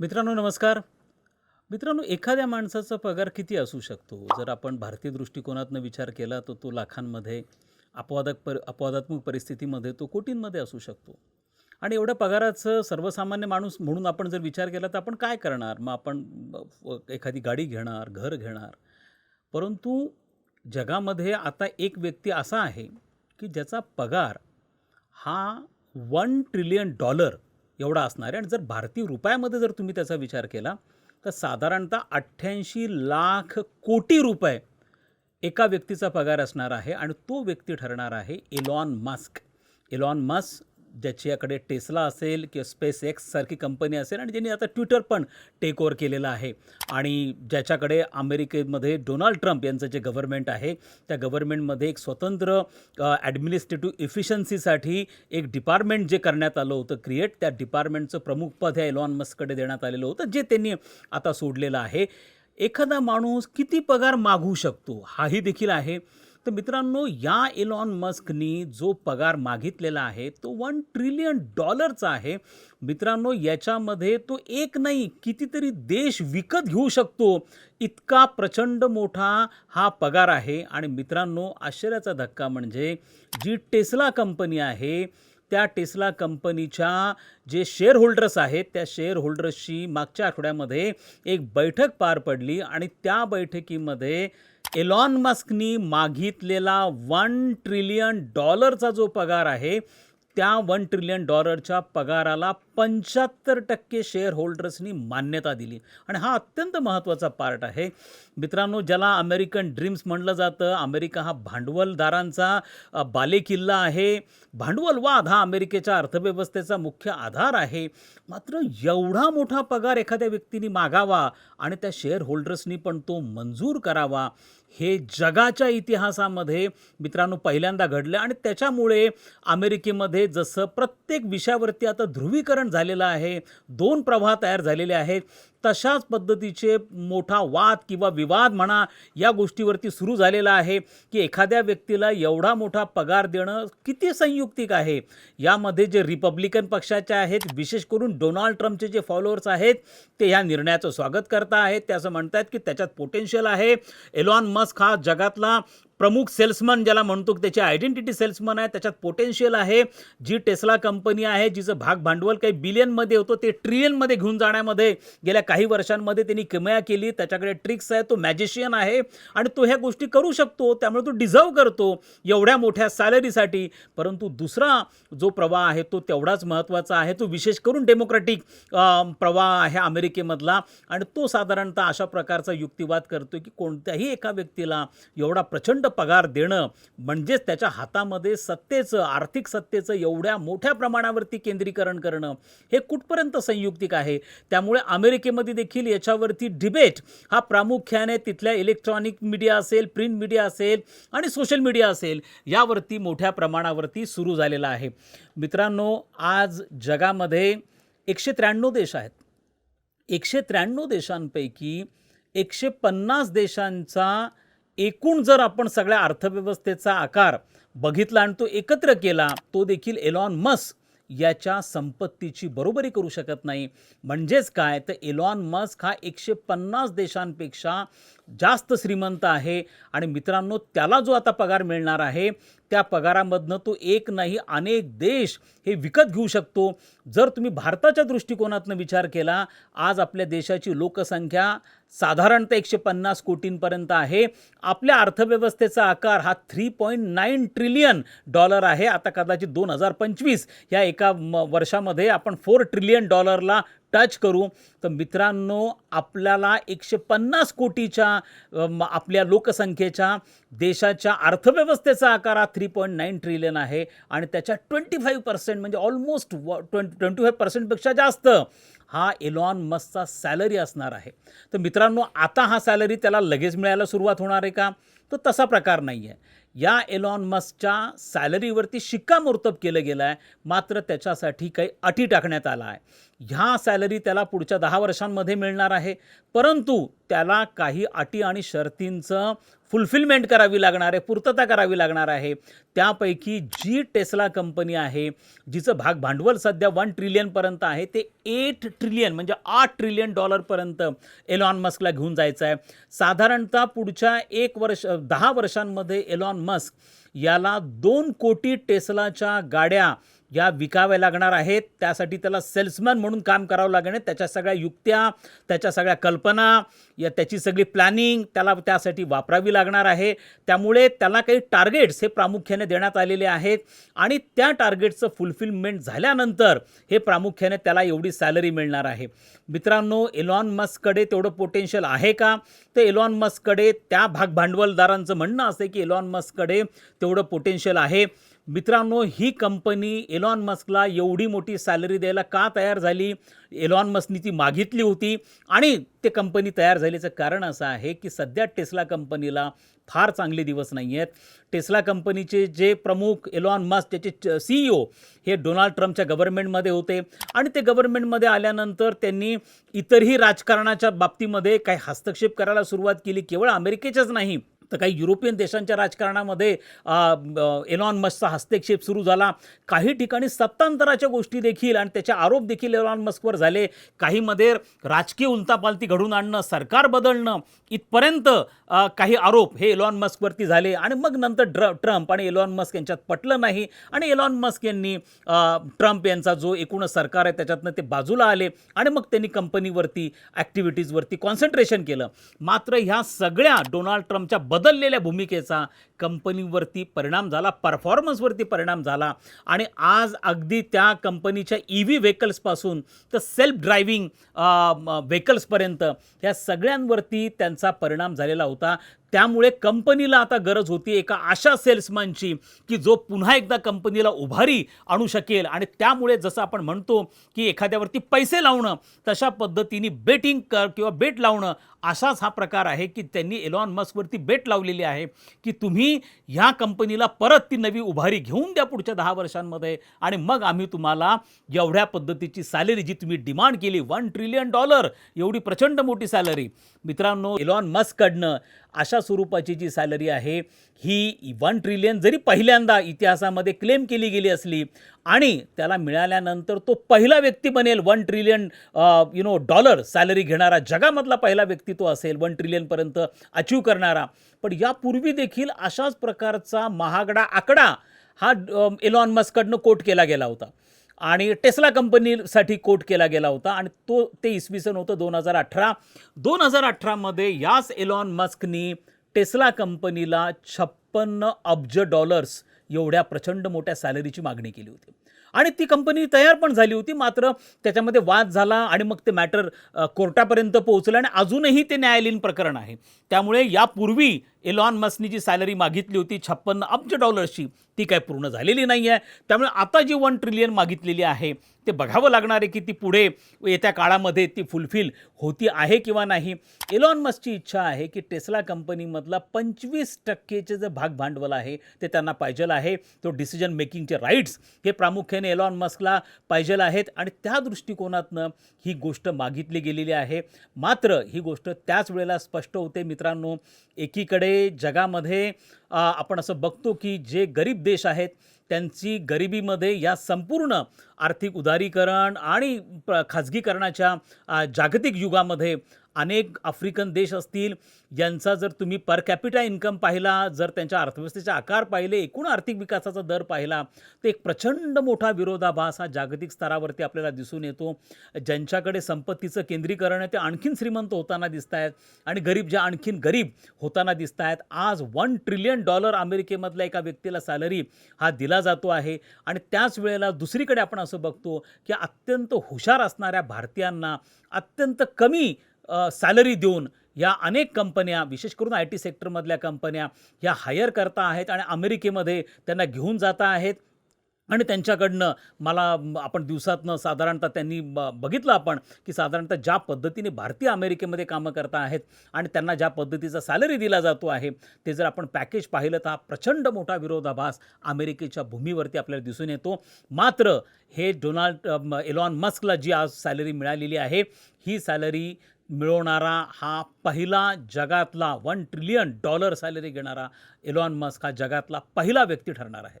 मित्रांनो नमस्कार. मित्रांनो एखाद्या माणसाचा पगार किती असू शकतो? जर आपण भारतीय दृष्टिकोनातनं विचार केला तर तो लाखांमध्ये अपवादक पर अपवादात्मक परिस्थितीमध्ये तो कोटींमध्ये असू शकतो. आणि एवढ्या पगाराचं सर्वसामान्य माणूस म्हणून आपण जर विचार केला तर आपण काय करणार? मग आपण एखादी गाडी घेणार घर घेणार. परंतु जगामध्ये आता एक व्यक्ती असा आहे की ज्याचा पगार हा वन ट्रिलियन डॉलर एवढा असणार आहे. आणि जर भारतीय रुपयामध्ये जर तुम्ही त्याचा विचार केला तर साधारणतः अठ्ठ्याऐंशी लाख कोटी रुपये एका व्यक्तीचा पगार असणार आहे आणि तो व्यक्ती ठरणार आहे एलॉन मास्क. एलॉन मस्क ज्याच्याकडे टेस्ला असेल किंवा स्पेस एक्स सारखी कंपनी असेल आणि ज्यांनी आता ट्विटर पण टेक ओव्हर केलेलं आहे. आणि ज्याच्याकडे अमेरिकेमध्ये डोनाल्ड ट्रम्प यांचं जे गव्हर्नमेंट आहे त्या गव्हर्नमेंटमध्ये एक स्वतंत्र ॲडमिनिस्ट्रेटिव्ह इफिशियन्सीसाठी एक डिपार्टमेंट जे करण्यात आलं होतं क्रिएट त्या डिपार्टमेंटचं प्रमुखपद ह्या एलॉन मस्ककडे देण्यात आलेलं होतं जे त्यांनी आता सोडलेलं आहे. एखादा माणूस किती पगार मागू शकतो हाही देखील आहे. तर मित्रांनो या एलॉन मस्कनी जो पगार मागितलेला आहे तो वन ट्रिलियन डॉलरचा आहे. मित्रांनो याच्यामध्ये तो एक नाही कितीतरी देश विकत घेऊ शकतो. इतका प्रचंड मोठा हा पगार आहे. आणि मित्रांनो आश्चर्याचा धक्का म्हणजे जी टेस्ला कंपनी आहे त्या टेस्ला कंपनीच्या जे शेअर होल्डर्स आहेत त्या शेअर होल्डर्सची मागच्या आठवड्यामध्ये एक बैठक पार पडली. आणि त्या बैठकीमध्ये एलॉन मस्कनी मागितलेला वन ट्रिलियन डॉलरचा जो पगार आहे त्या वन ट्रिलियन डॉलरच्या पगाराला पंच्याहत्तर टक्के शेअर होल्डर्सनी मान्यता दिली. आणि हा अत्यंत महत्त्वाचा पार्ट आहे. मित्रांनो ज्याला अमेरिकन ड्रीम्स म्हणलं जातं अमेरिका हा भांडवलदारांचा बालेकिल्ला आहे. भांडवलवाद हा अमेरिकेच्या अर्थव्यवस्थेचा मुख्य आधार आहे. मात्र एवढा मोठा पगार एखाद्या व्यक्तीने मागावा आणि त्या शेअर होल्डर्सनी पण तो मंजूर करावा हे जगाच्या इतिहासामध्ये मित्रांनो पहिल्यांदा घडलं आणि त्याच्यामुळे अमेरिकेमध्ये जसं प्रत्येक विषयावरती आता ध्रुवीकरण झालेलं आहे दोन प्रवाह तयार झालेले आहेत तशाच पद्धतीचे मोठा वाद किंवा विवाद म्हणा या गोष्टीवरती सुरू झालेला आहे की एखाद्या व्यक्तीला एवढा मोठा पगार देणं किती संयुक्तिक आहे? यामध्ये जे रिपब्लिकन पक्षाचे आहेत विशेष करून डोनाल्ड ट्रम्पचे जे फॉलोअर्स आहेत ते ह्या निर्णयाचं स्वागत करता आहेत. ते असं म्हणतात की त्याच्यात पोटेन्शियल आहे. एलॉन मस्क हा जगातला प्रमुख सेल्समन ज्याला म्हणतो त्याची आयडेंटिटी सेल्समन आहे त्याच्यात पोटेन्शियल आहे जी टेस्ला कंपनी आहे जिचं भाग भांडवल काही बिलियनमध्ये होतं ते ट्रिलियनमध्ये घेऊन जाण्यामध्ये गेल्या काही वर्षांमध्ये त्यांनी किमया केली. त्याच्याकडे ट्रिक्स आहे तो मॅजिशियन आहे आणि तो ह्या गोष्टी करू शकतो त्यामुळे तो डिझर्व करतो एवढ्या मोठ्या सॅलरीसाठी. परंतु दुसरा जो प्रवाह आहे तो तेवढाच महत्त्वाचा आहे. तो विशेष करून डेमोक्रॅटिक प्रवाह आहे अमेरिकेमधला आणि तो साधारणतः अशा प्रकारचा युक्तिवाद करतो की कोणत्याही एका व्यक्तीला एवढा प्रचंड पगार देणं म्हणजेच त्याच्या हातामध्ये सत्तेचं आर्थिक सत्तेचं एवढ्या मोठ्या प्रमाणावरती केंद्रीकरण करणं हे कुठपर्यंत संयुक्तिक आहे? त्यामुळे अमेरिकेमध्ये देखील याच्यावरती डिबेट हा प्रामुख्याने तिथल्या इलेक्ट्रॉनिक मीडिया असेल प्रिंट मीडिया असेल आणि सोशल मीडिया असेल यावरती मोठ्या प्रमाणावरती सुरू झालेला आहे. मित्रांनो आज जगामध्ये एकशे त्र्याण्णव देश आहेत. एकशे त्र्याण्णव देशांपैकी एकशे पन्नास देशांचा एकूण जर आपण सगळ्या अर्थव्यवस्थेचा आकार बघितला आणि तो एकत्र केला तो देखील एलॉन मस्क याच्या संपत्तीची बरोबरी करू शकत नाही. म्हणजेच काय? तर एलॉन मस्क हा एकशे पन्नास देशांपेक्षा जास्त श्रीमंत आहे आणि मित्रांनो त्याला जो आता पगार मिळणार आहे त्या पगारामधनं तो एक नाही अनेक देश हे विकत घेऊ शकतो. जर तुम्ही भारताच्या दृष्टिकोनातनं विचार केला आज आपल्या देशाची लोकसंख्या साधारणतः एकशे पन्नास कोटींपर्यंत आहे. आपल्या अर्थव्यवस्थेचा आकार हा three point nine trillion dollar आहे. आता कदाचित दोन हजार पंचवीस या एका म- वर्षामध्ये आपण फोर ट्रिलियन डॉलरला टच करू. तर मित्रांनो आपल्याला एकशे पन्नास कोटीच्या आपल्या लोकसंख्येच्या देशाच्या अर्थव्यवस्थेचा आकार हा थ्री पॉईंट नाईन ट्रिलियन आहे आणि त्याच्या ट्वेंटी फाईव्ह पर्सेंट म्हणजे ऑलमोस्ट व ट्वेंटी ट्वेंटी फाईव्ह पर्सेंटपेक्षा जास्त हा एलॉन मस्कचा सॅलरी असणार आहे. तर मित्रांनो आता हा सॅलरी त्याला लगेच मिळायला सुरुवात होणार आहे का? तर तसा प्रकार नाही आहे या एलॉन मस्कच्या सॅलरीवरती शिक्कामोर्तब केलं गेलं आहे मात्र त्याच्यासाठी काही अटी टाकण्यात आला आहे ह्या सॅलरी त्याला पुढच्या दहा वर्षांमध्ये मिळणार आहे. परंतु त्याला काही अटी आणि शर्तींचं फुलफिलमेंट करावी लागणार आहे पूर्तता करावी लागणार आहे. त्यापैकी जी टेस्ला कंपनी आहे जिचं भाग भांडवल सध्या वन ट्रिलियनपर्यंत आहे ते एट ट्रिलियन म्हणजे आठ ट्रिलियन डॉलरपर्यंत एलॉन मस्कला घेऊन जायचं आहे. साधारणतः पुढच्या एक वर्ष दहा वर्षांमध्ये एलॉन मस्क याला दोन कोटी टेस्लाच्या गाड्या या विकाव्या लागणार आहेत. त्यासाठी त्याला सेल्समॅन म्हणून काम करावं लागणार त्याच्या सगळ्या युक्त्या त्याच्या सगळ्या कल्पना या त्याची सगळी प्लॅनिंग त्याला त्यासाठी वापरावी लागणार आहे. त्यामुळे त्याला काही टार्गेट्स हे प्रामुख्याने देण्यात आलेले आहेत. आणि त्या टार्गेटचं फुलफिलमेंट झाल्यानंतर हे प्रामुख्याने त्याला एवढी सॅलरी मिळणार आहे. मित्रांनो एलॉन मस्ककडे तेवढं पोटेन्शियल आहे का? तर एलॉन मस्ककडे त्या भाग भांडवलदारांचं म्हणणं असं की एलॉन मस्ककडे तेवढं पोटेन्शियल आहे. मित्रांनो ही कंपनी एलॉन मस्कला एवढी मोठी सॅलरी द्यायला का तयार झाली? एलॉन मस्कनी ती मागितली होती. आणि ते कंपनी तयार झाल्याचं कारण असं आहे की सध्या टेस्ला कंपनीला फार चांगले दिवस नाही आहेत. टेस्ला कंपनीचे जे प्रमुख एलॉन मस्क त्याचे सीईओ हे डोनाल्ड ट्रम्पच्या गव्हर्नमेंटमध्ये होते. आणि ते गव्हर्नमेंटमध्ये आल्यानंतर त्यांनी इतरही राजकारणाच्या बाबतीमध्ये काही हस्तक्षेप करायला सुरुवात केली. केवळ अमेरिकेच्याच नाही तर काही युरोपियन देशांच्या राजकारणामध्ये एलॉन मस्कचा हस्तक्षेप सुरू झाला. काही ठिकाणी सत्तांतराच्या गोष्टी देखील आणि त्याचे आरोप देखील एलॉन मस्कवर झाले. काहीमध्ये राजकीय उलतापालती घडून आणणं सरकार बदलणं इथपर्यंत काही आरोप हे एलॉन मस्कवरती झाले. आणि मग नंतर ड्र ट्रम्प आणि एलॉन मस्क यांच्यात पटलं नाही. आणि एलॉन मस्क यांनी ट्रम्प यांचा जो एकूणच सरकार आहे त्याच्यातनं ते बाजूला आले. आणि मग त्यांनी कंपनीवरती ॲक्टिव्हिटीजवरती कॉन्सन्ट्रेशन केलं. मात्र ह्या सगळ्या डोनाल्ड ट्रम्पच्या बदल बदललेल्या भूमिकेचा कंपनीवरती परिणाम झाला परफॉर्मन्सवरती परिणाम झाला. आणि आज अगदी त्या कंपनीच्या ई व्ही व्हेकल्सपासून तर सेल्फ ड्रायव्हिंग व्हेकल्सपर्यंत ह्या सगळ्यांवरती त्यांचा परिणाम झालेला होता. त्यामुळे कंपनीला आता गरज होती एका अशा सेल्समॅनची की जो पुन्हा एकदा कंपनीला उभारी आणू शकेल. आणि त्यामुळे जसं आपण म्हणतो की एखाद्यावरती पैसे लावणं तशा पद्धतीने बेटिंग कर किंवा बेट लावणं असाच हा प्रकार आहे की त्यांनी एलॉन मस्कवरती बेट लावलेली आहे की तुम्ही ह्या कंपनीला परत ती नवी उभारी घेऊन द्या पुढच्या दहा वर्षांमध्ये. आणि मग आम्ही तुम्हाला एवढ्या पद्धतीची सॅलरी जी तुम्ही डिमांड केली वन ट्रिलियन डॉलर एवढी प्रचंड मोठी सॅलरी मित्रांनो एलॉन मस्ककडनं अशा स्वरूपाची जी सॅलरी आहे ही वन ट्रिलियन जरी पहिल्यांदा इतिहासामध्ये क्लेम केली गेली असली आणि त्याला मिळाल्यानंतर तो पहिला व्यक्ती बनेल one trillion you know dollar salary घेणारा जगामधला पहिला व्यक्ती तो असेल वन ट्रिलियनपर्यंत अचीव करणारा. पण यापूर्वी देखील अशाच प्रकारचा महागडा आकडा हा एलॉन मस्कडनं कोट केला गेला होता. आणि टेस्ला कंपनीसाठी कोट केला गेला होता आणि तो ते इसवी सन होतं दोन हजार अठरा. दोन हजार अठरामध्ये याच एलॉन मस्कनी टेस्ला कंपनीला छप्पन्न अब्ज डॉलर्स एवढ्या प्रचंड मोठ्या सॅलरीची मागणी केली होती. आणि ती कंपनी तयार पण झाली होती. मात्र त्याच्यामध्ये वाद झाला आणि मग ते मॅटर कोर्टापर्यंत पोहोचलं आणि अजूनही ते न्यायालयीन प्रकरण आहे. त्यामुळे यापूर्वी एलॉन मस्कनी जी सॅलरी मागितली होती छप्पन्न अब्ज डॉलर्सची ती काय पूर्ण झालेली नाही आहे त्यामुळे आता जी वन ट्रिलियन मागितलेली आहे ते बघावं लागणार आहे की ती पुढे येत्या काळामध्ये ती फुलफिल होती आहे किंवा नाही. एलॉन मस्कची इच्छा आहे की टेस्ला कंपनीमधला पंचवीस टक्केचे जे भाग भांडवल आहे ते त्यांना पाहिजेल आहे. तो डिसिजन मेकिंगचे राईट्स हे प्रामुख्याने एलॉन मस्कला पाहिजेल आहेत आणि त्या दृष्टिकोनातनं ही गोष्ट मागितली गेलेली आहे. मात्र ही गोष्ट त्याच वेळेला स्पष्ट होते मित्रांनो. एकीकडे जगामध्ये आपण असं बघतो की जे गरीब देश आहेत त्यांची गरिबीमध्ये या संपूर्ण आर्थिक उदारीकरण आणि प्र- खाजगीकरणाच्या जागतिक युगामध्ये अनेक आफ्रिकन देश असतील यांचा जर तुम्ही पर कॅपिटा इन्कम पाहिला जर त्यांच्या अर्थव्यवस्थेचे आकार पाहिले एकूण आर्थिक विकासाचा दर पाहिला तर एक प्रचंड मोठा विरोधाभास हा जागतिक स्तरावरती आपल्याला दिसून येतो. ज्यांच्याकडे संपत्तीचं केंद्रीकरण आहे ते आणखीन श्रीमंत होताना दिसत आहेत आणि गरीब ज्या आणखीन गरीब होताना दिसत आहेत आज वन ट्रिलियन डॉलर अमेरिकेमधल्या एका व्यक्तीला सॅलरी हा दिला जातो आहे आणि त्याच वेळेला दुसरीकडे आपण असं बघतो की अत्यंत हुशार असणाऱ्या भारतीयांना अत्यंत कमी सॅलरी देऊन या अनेक कंपन्या विशेष करून आय टी सेक्टरमधल्या कंपन्या ह्या हायर करता आहेत आणि अमेरिकेमध्ये त्यांना घेऊन जाता आहेत. आणि त्यांच्याकडनं मला आपण दिवसातनं साधारणतः त्यांनी ब बघितलं आपण की साधारणतः ज्या पद्धतीने भारतीय अमेरिकेमध्ये कामं करता आहेत आणि त्यांना ज्या पद्धतीचा सॅलरी दिला जातो आहे ते जर आपण पॅकेज पाहिलं तर हा प्रचंड मोठा विरोधाभास अमेरिकेच्या भूमीवरती आपल्याला दिसून येतो. मात्र हे डोनाल्ड एलॉन मस्कला जी आज सॅलरी मिळालेली आहे ही सॅलरी मिळवणारा हा पहिला जगातला वन ट्रिलियन डॉलर सॅलरी घेणारा इलॉन मस्क हा जगातला पहिला व्यक्ती ठरणार आहे.